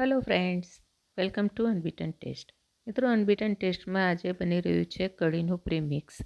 Hello friends welcome to unbeaten taste મિત્રો unbeaten ટેસ્ટમાં આજે બની રહ્યું છે કઢીનું પ્રીમિક્સ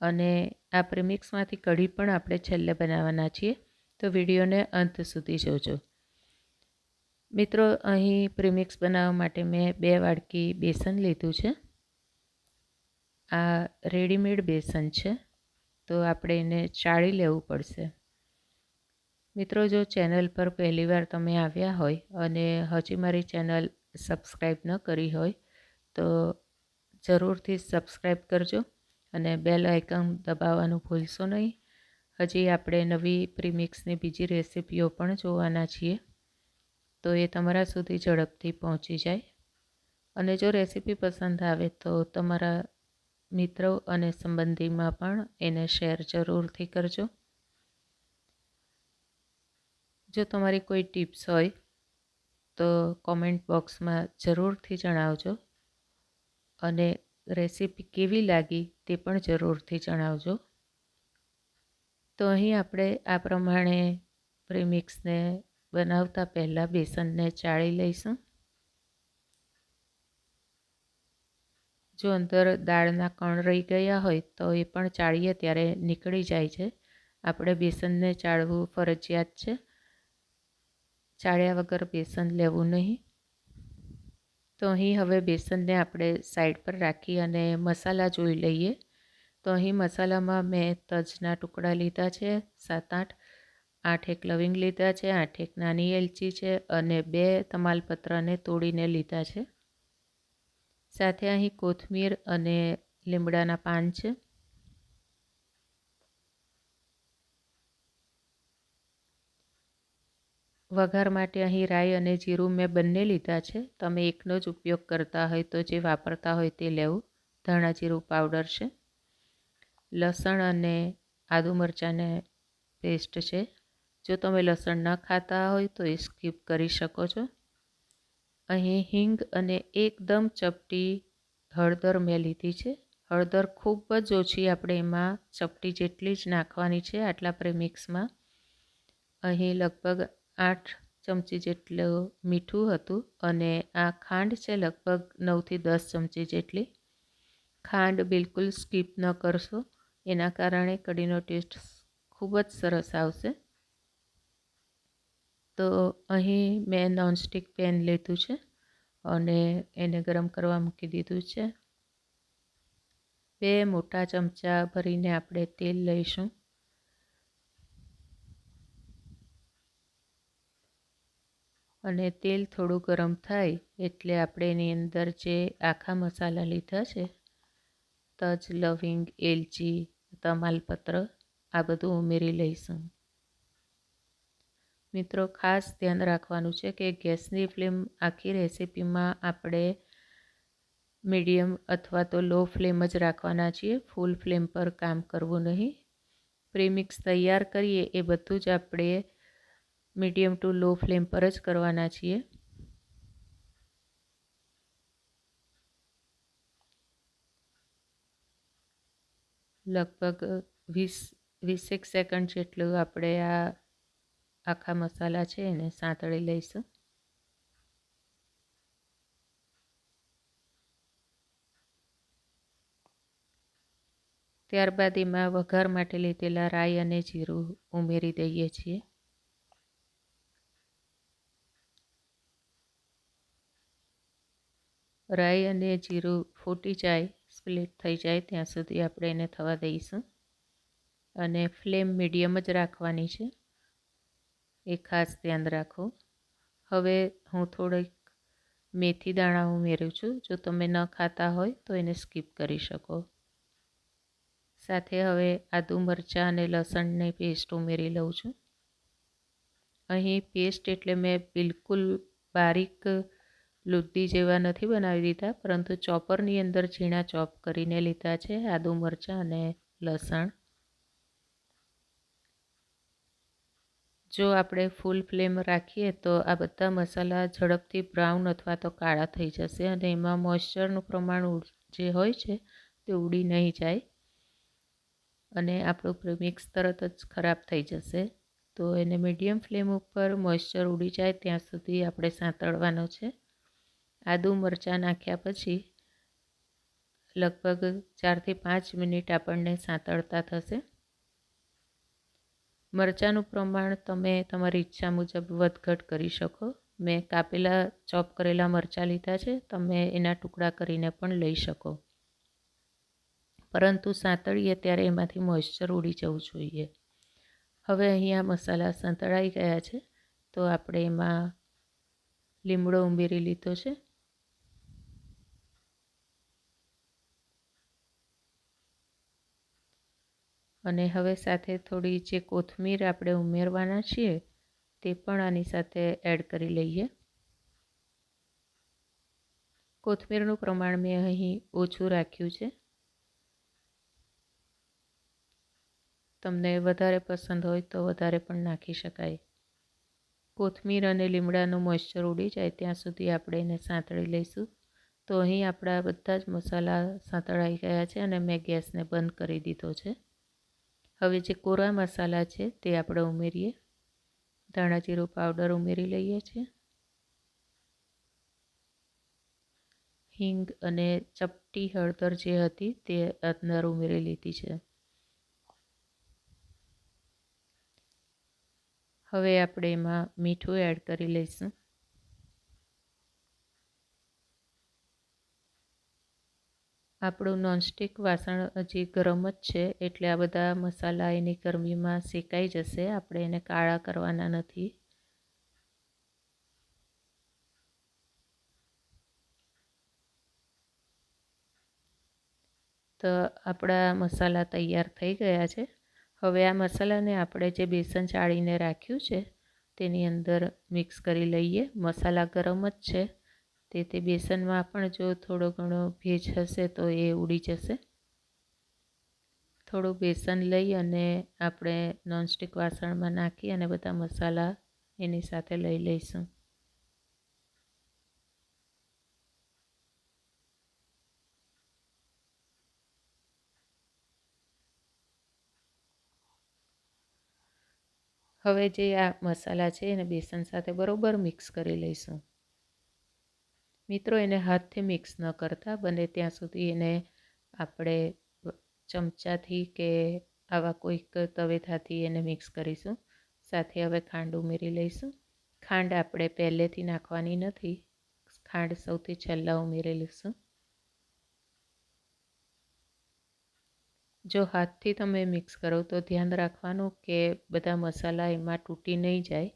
અને આ પ્રીમિક્સમાંથી કઢી પણ આપણે છેલ્લે બનાવવાના છીએ. તો વિડીયોને અંત સુધી જોજો. મિત્રો, અહીં પ્રીમિક્સ બનાવવા માટે મેં બે વાડકી બેસન લીધું છે. આ રેડીમેડ બેસન છે. તો આપણે એને ચાળી લેવું પડશે. મિત્રો, જો ચેનલ પર પહેલીવાર તમે આવ્યા હોય અને હજી મારી ચેનલ સબસ્ક્રાઈબ ન કરી હોય, તો જરૂરથી સબસ્ક્રાઈબ કરજો અને બેલ આઇકન દબાવવાનું ભૂલશો નહીં. હજી આપણે નવી પ્રીમિક્સની બીજી રેસીપીઓ પણ જોવાના છીએ. તો એ તમારા સુધી ઝડપથી પહોંચી જાય. અને જો રેસીપી પસંદ આવે તો તમારા મિત્રો અને સંબંધીમાં પણ એને શેર જરૂરથી કરજો. જો તમારી કોઈ ટિપ્સ હોય, તો કોમેન્ટ બોક્સમાં જરૂરથી જણાવજો. અને રેસીપી કેવી લાગી તે પણ જરૂરથી જણાવજો. તો અહીં આપણે આ પ્રમાણે પ્રીમિક્સને બનાવતા પહેલાં બેસનને ચાળી લઈશું. જો અંદર દાળના કણ રહી ગયા હોય, તો એ પણ ચાળીએ ત્યારે નીકળી જાય છે. આપણે બેસનને ચાળવું ફરજિયાત છે. ચાળ્યા વગર બેસન લેવું નહીં. તો અહીં હવે બેસનને આપણે સાઈડ પર રાખી અને મસાલા જોઈ લઈએ. તો અહીં મસાલામાં મેં તજના ટુકડા લીધા છે સાત આઠ આઠ એક લવિંગ લીધા છે, આઠ એક નાની એલચી છે અને બે તમાલપત્રને તોડીને લીધા છે. સાથે અહીં કોથમીર અને લીમડાના પાન છે. વઘાર માટે અહીં રાઈ અને જીરું મેં બંને લીધા છે. તમે એકનો જ ઉપયોગ કરતા હોય તો જે વાપરતા હોય તે લેવું. ધાણા જીરું પાવડર છે. લસણ અને આદુ મરચાંને પેસ્ટ છે. જો તમે લસણ ન ખાતા હોય તો એ સ્કીપ કરી શકો છો. અહીં હિંગ અને એકદમ ચપટી હળદર મેં લીધી છે. હળદર ખૂબ જ ઓછી આપણે એમાં ચપટી જેટલી જ નાખવાની છે આટલા પ્રેમિક્સમાં. અહીં લગભગ આઠ ચમચી જેટલું મીઠું હતું અને આ ખાંડ છે લગભગ નવથી દસ ચમચી જેટલી. ખાંડ બિલકુલ સ્કીપ ન કરશો, એના કારણે કઢીનો ટેસ્ટ ખૂબ જ સરસ આવશે. તો અહીં મેં નોનસ્ટિક પેન લીધું છે અને એને ગરમ કરવા મૂકી દીધું છે. બે મોટા ચમચા ભરીને આપણે તેલ લઈશું. અને તેલ થોડું ગરમ થાય એટલે આપણે એની અંદર જે આખા મસાલા લીધા છે, તજ, લવિંગ, એલચી, તમાલપત્ર, આ બધું ઉમેરી લઈશું. મિત્રો, ખાસ ધ્યાન રાખવાનું છે કે ગેસની ફ્લેમ આખી રેસીપીમાં આપણે મીડિયમ અથવા તો લો ફ્લેમ જ રાખવાના છીએ, ફૂલ ફ્લેમ પર કામ કરવું નહીં. પ્રીમિક્સ તૈયાર કરીએ એ બધું જ આપણે મીડિયમ ટુ લો ફ્લેમ પર જ કરવાના છીએ. લગભગ વીસ, વીસેક સેકન્ડ જેટલું આપણે આ આખા મસાલા છે એને સાંતળી લઈશું. ત્યારબાદ એમાં વઘાર માટે લીધેલા રાઈ અને જીરું ઉમેરી દઈએ છીએ. રાઈ અને જીરું ફૂટી જાય, સ્પ્લિટ થઈ જાય, ત્યાં સુધી આપણે એને થવા દઈશું. અને ફ્લેમ મીડિયમ જ રાખવાની છે. એ ખાસ ધ્યાન રાખો. હવે હું થોડીક મેથી દાણા ઉમેરું છું. જો તમે ન ખાતા હોય તો એને સ્કીપ કરી શકો. સાથે હવે આદુ મરચાં અને લસણની પેસ્ટ ઉમેરી લઉં છું. અહીં પેસ્ટ એટલે મેં બિલકુલ બારીક લુદ્દી જેવા નથી બનાવી દીધા, પરંતુ ચોપરની અંદર ઝીણા ચોપ કરીને લીધા છે, આદુ મરચાં અને લસણ. જો આપણે ફૂલ ફ્લેમ રાખીએ તો આ બધા મસાલા ઝડપથી બ્રાઉન અથવા તો કાળા થઈ જશે અને એમાં મોઇશ્ચરનું પ્રમાણ જે હોય છે તે ઉડી નહીં જાય અને આપણું પ્રીમિક્સ તરત જ ખરાબ થઈ જશે. તો એને મીડિયમ ફ્લેમ ઉપર મોઇશ્ચર ઉડી જાય ત્યાં સુધી આપણે સાંતળવાનો છે. આદું મરચાં નાખ્યા પછી લગભગ ચારથી પાંચ મિનિટ આપણને સાંતળતા થશે. મરચાંનું પ્રમાણ તમે તમારી ઈચ્છા મુજબ વધઘટ કરી શકો. મેં કાપેલા, ચોપ કરેલા મરચાં લીધા છે, તમે એના ટુકડા કરીને પણ લઈ શકો. પરંતુ સાંતળીએ ત્યારે એમાંથી મોઇશ્ચર ઉડી જવું જોઈએ. હવે અહીંયા મસાલા સંતળાઈ ગયા છે, તો આપણે એમાં લીમડો ઉમેરી લીધો છે. અને હવે સાથે થોડી જે કોથમીર આપણે ઉમેરવાના છીએ, તે પણ આની સાથે એડ કરી લઈએ. કોથમીરનું પ્રમાણ મેં અહીં ઓછું રાખ્યું છે. તમને વધારે પસંદ હોય તો વધારે પણ નાખી શકાય. કોથમીર અને લીમડાનું મોઇશ્ચર ઉડી જાય ત્યાં સુધી આપણે એને સાંતળી લઈશું. તો અહીં આપણા બધા જ મસાલા સાંતળાઈ ગયા છે અને મેં ગેસને બંધ કરી દીધો છે. હવે જે કોરા મસાલા છે તે આપણે ઉમેરીએ. ધાણા જીરું પાવડર ઉમેરી લઈએ છીએ. હિંગ અને ચપટી હળદર જે હતી તે અંદર ઉમેરી લીધી છે. હવે આપણે એમાં મીઠું એડ કરી લઈશું. આપણું નોનસ્ટિક વાસણ હજી ગરમ જ છે, એટલે આ બધા મસાલા એની ગરમીમાં શેકાઈ જશે, આપણે એને કાળા કરવાના નથી. તો આપણા મસાલા તૈયાર થઈ ગયા છે. હવે આ મસાલાને આપણે જે બેસન ચાળીને રાખ્યું છે, તેની અંદર મિક્સ કરી લઈએ. મસાલા ગરમ જ છે. તે તે બેસનમાં પણ જો થોડો ઘણો ભેજ હશે તો એ ઉડી જશે. થોડું બેસન લઈ અને આપણે નોનસ્ટિક વાસણમાં નાખી અને બધા મસાલા એની સાથે લઈ લઈશું. હવે જે આ મસાલા છે એને બેસન સાથે બરોબર મિક્સ કરી લઈશું. મિત્રો એને હાથથી મિક્સ ન કરતા, બને ત્યાં સુધી એને આપણે ચમચાથી કે આવા કોઈક તવેથાથી એને મિક્સ કરીશું. સાથે હવે ખાંડ ઉમેરી લઈશું. ખાંડ આપણે પહેલેથી નાખવાની નથી. ખાંડ સૌથી છેલ્લા ઉમેરી લઈશું. જો હાથથી તમે મિક્સ કરો તો ધ્યાન રાખવાનું કે બધા મસાલા એમાં તૂટી નહીં જાય,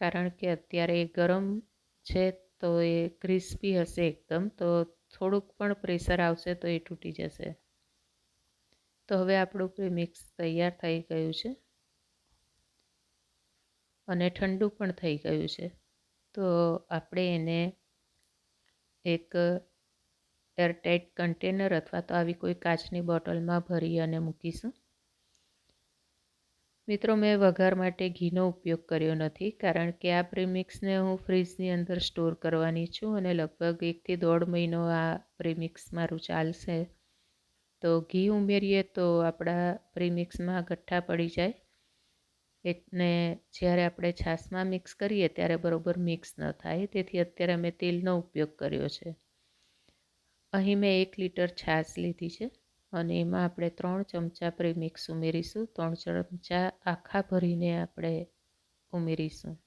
કારણ કે અત્યારે ગરમ છે તો એ ક્રિસ્પી હશે એકદમ. તો થોડુંક પણ પ્રેશર આવશે તો એ તૂટી જશે. તો હવે આપણું પ્રીમિક્સ તૈયાર થઈ ગયું છે. અને ઠંડુ પણ થઈ ગયું છે. તો આપણે એને એક એરટાઇટ કન્ટેનર અથવા તો આવી કોઈ કાચની બોટલમાં ભરી અને મૂકીશું. મિત્રો, મેં વઘાર માટે ઘીનો ઉપયોગ કર્યો નથી કારણ કે આ પ્રીમિક્સને હું ફ્રીજની અંદર સ્ટોર કરવાની છું અને લગભગ એકથી દોઢ મહિનો આ પ્રીમિક્સ મારું ચાલશે. તો ઘી ઉમેરીએ તો આપણા પ્રીમિક્સમાં ગઠ્ઠા પડી જાય. એટલે જ્યારે આપણે છાશમાં મિક્સ કરીએ ત્યારે બરાબર મિક્સ ન થાય. તેથી અત્યારે મેં તેલનો ઉપયોગ કર્યો છે. અહીં મેં એક લીટર છાશ લીધી છે. અને એમાં આપણે ત્રણ ચમચા પ્રીમિક્સ ઉમેરીશું. ત્રણ ચમચા આખા ભરીને આપણે ઉમેરીશું.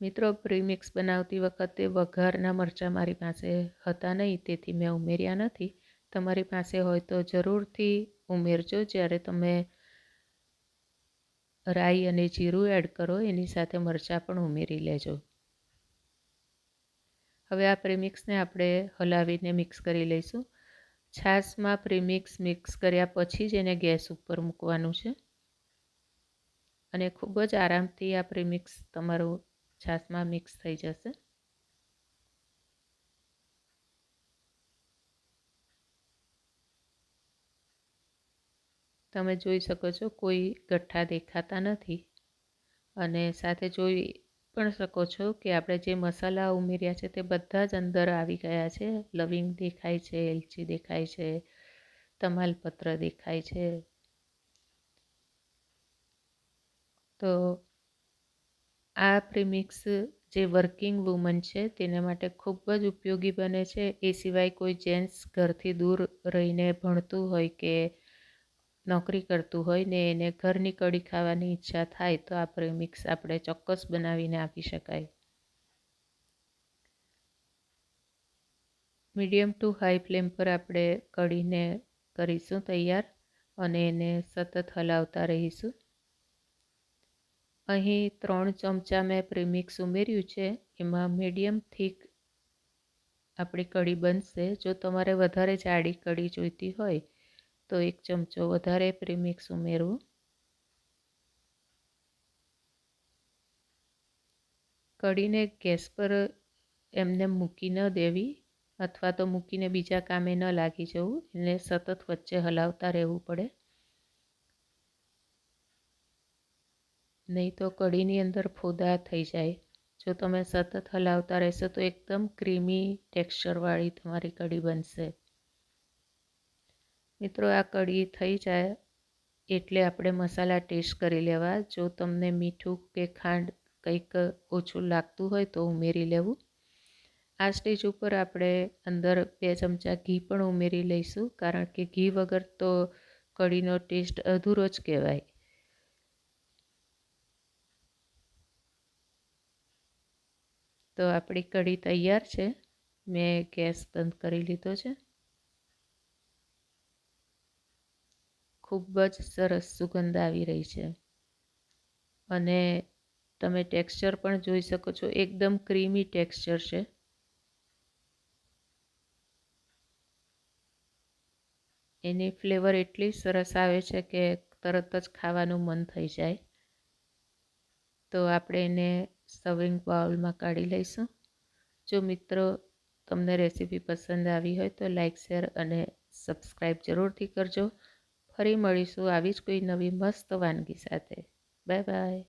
મિત્રો, પ્રીમિક્સ બનાવતી વખતે વઘારના મરચાં મારી પાસે હતા નહીં, તેથી મેં ઉમેર્યા નથી. તમારી પાસે હોય તો જરૂરથી ઉમેરજો. જ્યારે તમે રાઈ અને જીરું એડ કરો, એની સાથે મરચાં પણ ઉમેરી લેજો. હવે આ પ્રીમિક્સને આપણે હલાવીને મિક્સ કરી લઈશું. છાશમાં પ્રીમિક્સ મિક્સ કર્યા પછી જ એને ગેસ ઉપર મૂકવાનું છે. અને ખૂબ જ આરામથી આ પ્રીમિક્સ તમારું છાશમાં મિક્સ થઈ જશે. તમે જોઈ શકો છો કોઈ ગઠ્ઠા દેખાતા નથી. અને સાથે જોઈ પણ શકો છો કે આપણે જે મસાલા ઉમેર્યા છે તે બધા જ અંદર આવી ગયા છે. લવિંગ દેખાય છે, એલચી દેખાય છે, તમાલપત્ર દેખાય છે. તો આ પ્રીમિક્સ જે વર્કિંગ વુમન છે તેના માટે ખૂબ જ ઉપયોગી બને છે. એ સિવાય કોઈ જેન્ટ્સ ઘરથી દૂર રહીને ભણતું હોય કે નોકરી કરતું હોય ને એને ઘરની કઢી ખાવાની ઈચ્છા થાય, તો આ પ્રેમિક્સ આપણે ચોક્કસ બનાવીને આપી શકાય. મીડિયમ ટુ હાઈ ફ્લેમ પર આપણે કઢીને કરીશું તૈયાર અને એને સતત હલાવતા રહીશું. અહીં ત્રણ ચમચા મેં પ્રીમિક્સ ઉમેર્યું છે, એમાં મીડિયમ થીક આપણી કઢી બનશે. જો તમારે વધારે જાડી કઢી જોઈતી હોય તો એક ચમચો વધારે પ્રીમિક્સ ઉમેરવું. કઢીને ગેસ પર એમને મૂકી ન દેવી અથવા તો મૂકીને બીજા કામે ન લાગી જવું. એને સતત વચ્ચે હલાવતા રહેવું પડે. નહીં તો કઢીની અંદર ફોદા થઈ જાય. જો તમે સતત હલાવતા રહેશો તો એકદમ ક્રીમી ટેક્સચરવાળી તમારી કઢી બનશે. મિત્રો, આ કઢી થઈ જાય એટલે આપણે મસાલા ટેસ્ટ કરી લેવા. જો તમને મીઠું કે ખાંડ કંઈક ઓછું લાગતું હોય તો ઉમેરી લેવું. આ સ્ટેજ ઉપર આપણે અંદર બે ચમચા ઘી પણ ઉમેરી લઈશું, કારણ કે ઘી વગર તો કઢીનો ટેસ્ટ અધૂરો જ કહેવાય. તો આપણી કઢી તૈયાર છે. મેં ગેસ બંધ કરી લીધો છે. ખૂબ જ સરસ સુગંધ આવી રહી છે. અને તમે ટેક્સચર પણ જોઈ શકો છો, એકદમ ક્રીમી ટેક્સચર છે. એની ફ્લેવર એટલી સરસ આવે છે કે તરત જ ખાવાનું મન થઈ જાય. તો આપણે એને સર્વિંગ બાઉલમાં કાઢી લઈશું. જો મિત્રો તમને રેસીપી પસંદ આવી હોય તો લાઇક શેર અને સબસ્ક્રાઈબ જરૂરથી કરજો. ફરી મળીશું આવી જ કોઈ નવી મસ્ત વાનગી સાથે. Bye bye.